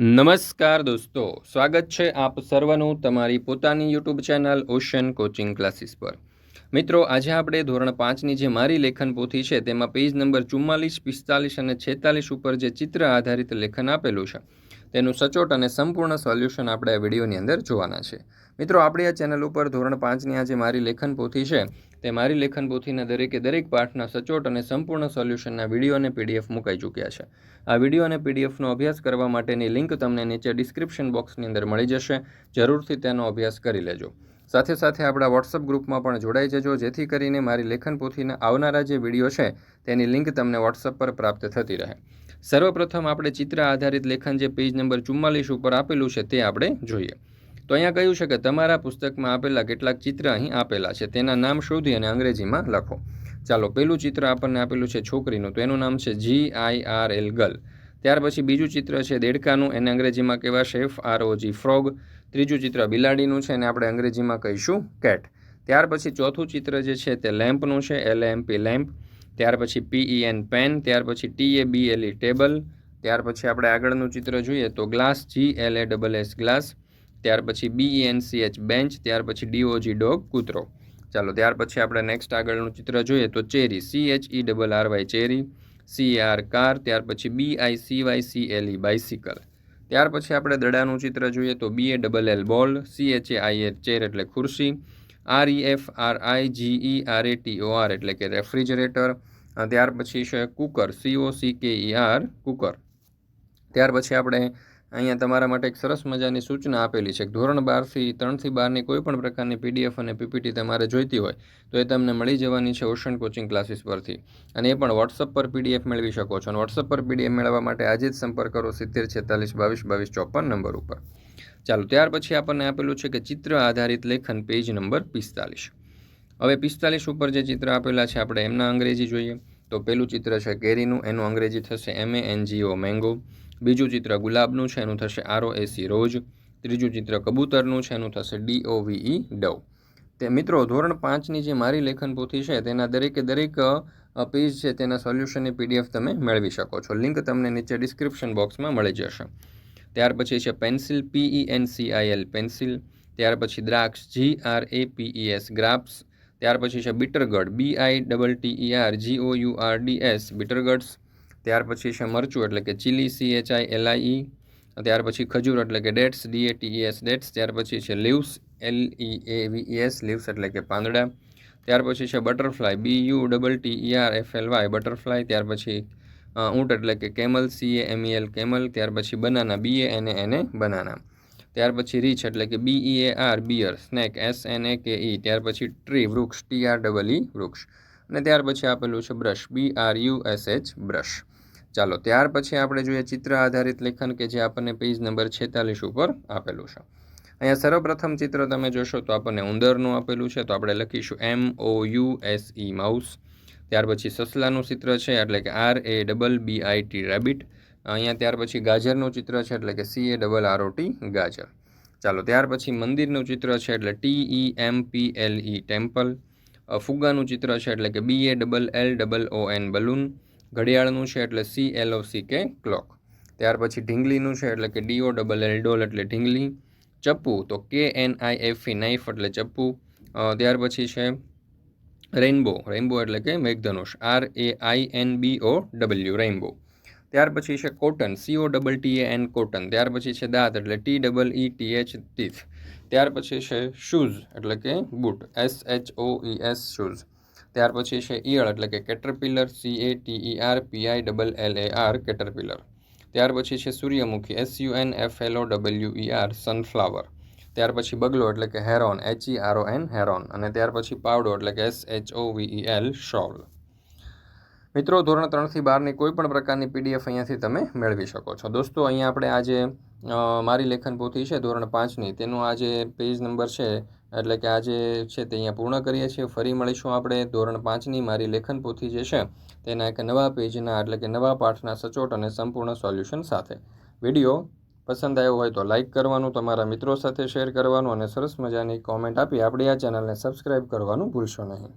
નમસ્કાર દોસ્તો, સ્વાગત છે આપ સર્વનું તમારી પોતાની YouTube channel ocean coaching classes પર. મિત્રો, આજે આપણે ધોરણ પાંચની જે મારી લેખન પોથી છે તેમાં પેજ નંબર ચુમ્માલીસ, પિસ્તાલીસ અને છેતાલીસ ઉપર જે ચિત્ર આધારિત લેખન આપેલું છે તેનું સચોટ અને સંપૂર્ણ સોલ્યુશન આપણે આ વિડીયોની અંદર જોવાના છે. મિત્રો, આપણી આ ચેનલ ઉપર ધોરણ પાંચની આ જે મારી લેખન પોથી છે, તે મારી લેખન પોથીના દરેકે દરેક પાઠના સચોટ અને સંપૂર્ણ સોલ્યુશનના વીડિયો અને પીડીએફ મુકાઈ ચૂક્યા છે. આ વીડિયો અને પીડીએફનો અભ્યાસ કરવા માટેની લિંક તમને નીચે ડિસ્ક્રિપ્શન બોક્સની અંદર મળી જશે. જરૂરથી તેનો અભ્યાસ કરી લેજો. સાથે સાથે આપણા વોટ્સઅપ ગ્રુપમાં પણ જોડાઈ જજો, જેથી કરીને મારી લેખન પોથીના આવનારા જે વીડિયો છે, તેની લિંક તમને વોટ્સઅપ પર પ્રાપ્ત થતી રહે. સર્વપ્રથમ આપણે ચિત્ર આધારિત લેખન જે પેજ નંબર ચુમ્માલીસ ઉપર આપેલું છે, તે આપણે જોઈએ. તો અહીંયા કહ્યું છે કે તમારા પુસ્તકમાં આપેલા કેટલાક ચિત્ર અહીં આપેલા છે, તેના નામ શોધી અને અંગ્રેજીમાં લખો. ચાલો, પહેલું ચિત્ર આપણને આપેલું છે છોકરીનું, તો એનું નામ છે G I R L girl. ત્યાર પછી બીજું ચિત્ર છે દેડકાનું, એને અંગ્રેજીમાં કહેવાશે F R O G frog ત્રીજું ચિત્ર બિલાડીનું છે એને આપણે અંગ્રેજીમાં કહીશું કેટ. ત્યાર પછી ચોથું ચિત્ર જે છે તે લેમ્પનું છે એલ એમ પી લેમ્પ. ત્યાર પછી પીઈ એન પેન. ત્યાર પછી T A B L E table. ત્યાર પછી આપણે આગળનું ચિત્ર જોઈએ તો glass G L A double S glass. ત્યાર પછી B N C H bench. ત્યાર પછી ડીઓજી ડોગ કૂતરો. ચાલો, ત્યાર પછી આપણે નેક્સ્ટ આગળનું ચિત્ર જોઈએ તો cherry. C H E double R Y cherry. C R car. ત્યાર પછી B I C Y C L E bicycle ત્યાર પછી આપણે દડાનું ચિત્ર જોઈએ તો B A double L ball C H A I A chair એટલે ખુરશી R E F R I G E R A T O R એટલે કે રેફ્રિજરેટર ત્યાર પછી છે કુકર સી ઓ સી કે ઈ આર કુકર ત્યાર પછી આપણે અહીંયા તમારા માટે એક સરસ મજાની સૂચના આપેલી છે ધોરણ બારથી ત્રણથી બારની કોઈ પણ પ્રકારની પીડીએફ અને પીપીટી તમારે જોઈતી હોય, તો એ તમને મળી જવાની છે ઓશન કોચિંગ ક્લાસીસ પરથી. અને એ પણ વોટ્સઅપ પર પીડીએફ મેળવી શકો છો. અને વોટ્સઅપ પર પીડીએફ મેળવવા માટે આજે જ સંપર્ક કરો સિત્તેર છેતાલીસ બાવીસ બાવીસ ચોપન નંબર ઉપર. ચાલો, ત્યાર પછી આપણને આપેલું છે કે ચિત્ર આધારિત લેખન પેજ નંબર પિસ્તાલીસ. હવે પિસ્તાલીસ ઉપર જે ચિત્ર આપેલા છે, આપણે એમના અંગ્રેજી જોઈએ. તો પહેલું ચિત્ર છે કેરીનું, એનું અંગ્રેજી થશે M A N G O mango બીજું ચિત્ર ગુલાબનું છે, એનું થશે આર એસી રોજ. ત્રીજું ચિત્ર કબૂતરનું છે, એનું થશે ડી ઓ વીઈ ડવ. તે મિત્રો, ધોરણ પાંચની જે મારી લેખન પોથી છે, તેના દરેકે દરેક પેજ છે, તેના સોલ્યુશનની પીડીએફ તમે મેળવી શકો છો. લિંક તમને નીચે ડિસ્ક્રિપ્શન બોક્સમાં મળી જશે. ત્યાર પછી છે, pencil P N C I L, pencil. ત્યાર પછી દ્રાક્ષ, G R A P S, grapes. ત્યાર પછી છે, bitter gourd, B I double E R, G O U R D S, bitter gourds. ત્યાર પછી છે મરચું, એટલે કે chilli C H I L I ત્યાર પછી ખજૂર, એટલે કે dates D A T S dates ત્યાર પછી છે leaves L E A V S leaves એટલે કે પાંદડા. ત્યાર પછી છે butterfly B U double T E R F L Y butterfly ત્યાર પછી ઊંટ, એટલે કે camel C A M L camel ત્યાર પછી બનાના બી એ એન એને બનાના ત્યાર પછી રીચ એટલે કે B E A R bear snake S N A K E ત્યાર પછી ટ્રી વૃક્ષ ટી આર ડબલ ઈ વૃક્ષ. અને ત્યાર પછી આપેલું છે brush B R U S H brush ચાલો, ત્યાર પછી આપણે જોઈએ ચિત્ર આધારિત લેખન કે જે આપણને પેજ નંબર છેતાલીસ ઉપર આપેલું છે. અહીંયા સર્વપ્રથમ ચિત્ર તમે જોશો તો આપણને ઉંદરનું આપેલું છે, તો આપણે લખીશું M O U S E mouse ત્યાર પછી સસલાનું ચિત્ર છે, એટલે કે R A double B I T rabbit અહીંયા ત્યાર પછી ગાજરનું ચિત્ર છે, એટલે કે C A double R O T ગાજર. ચાલો, ત્યાર પછી મંદિરનું ચિત્ર છે, એટલે T E M P L E temple ફુગ્ગાનું ચિત્ર છે, એટલે કે B A double L double O N balloon ઘડિયાળનું છે એટલે C L O C K clock ત્યાર પછી ઢીંગલીનું છે એટલે કે ડીઓ ડબલ એલ ડોલ એટલે ઢીંગલી. ચપ્પુ તો K N I F E knife એટલે ચપ્પુ. ત્યાર પછી છે રેઇનબો રેઇનબો એટલે કે મેઘધનુષ. R A I N B O W rainbow ત્યાર પછી છે cotton C O double T A N cotton ત્યાર પછી છે દાંત એટલે T double E T H teeth ત્યાર પછી છે શૂઝ એટલે કે boot. S H O E S shoes ત્યાર પછી છે ઈયળ, એટલે કે caterpillar C A T E R P I double L A R caterpillar ત્યાર પછી છે સૂર્યમુખી S U N F L O W E R sunflower ત્યાર પછી બગલો, એટલે કે heron H E R O N heron. અને ત્યાર પછી પાવડો, એટલે કે S H O V E L shovel મિત્રો, ધોરણ ત્રણથી બારની કોઈ પણ પ્રકારની પીડીએફ અહીંયાથી તમે મેળવી શકો છો. દોસ્તો, અહીંયા આપણે આજે મારી લેખન પોથી છે ધોરણ પાંચની. તેનું જે પેજ નંબર છે એટલે કે આજે છે તે અહીંયા પૂર્ણ કરીએ છીએ. ફરી મળીશું આપણે ધોરણ પાંચની મારી લેખન પોથી જે છે, તેના એક નવા પેજના એટલે કે નવા પાઠના સચોટ અને સંપૂર્ણ સોલ્યુશન સાથે. વીડિયો પસંદ આવ્યો હોય તો લાઇક કરવાનું, તમારા મિત્રો સાથે શેર કરવાનું અને સરસ મજાની કોમેન્ટ આપી આપણી આ ચેનલને સબસ્ક્રાઈબ કરવાનું ભૂલશો નહીં.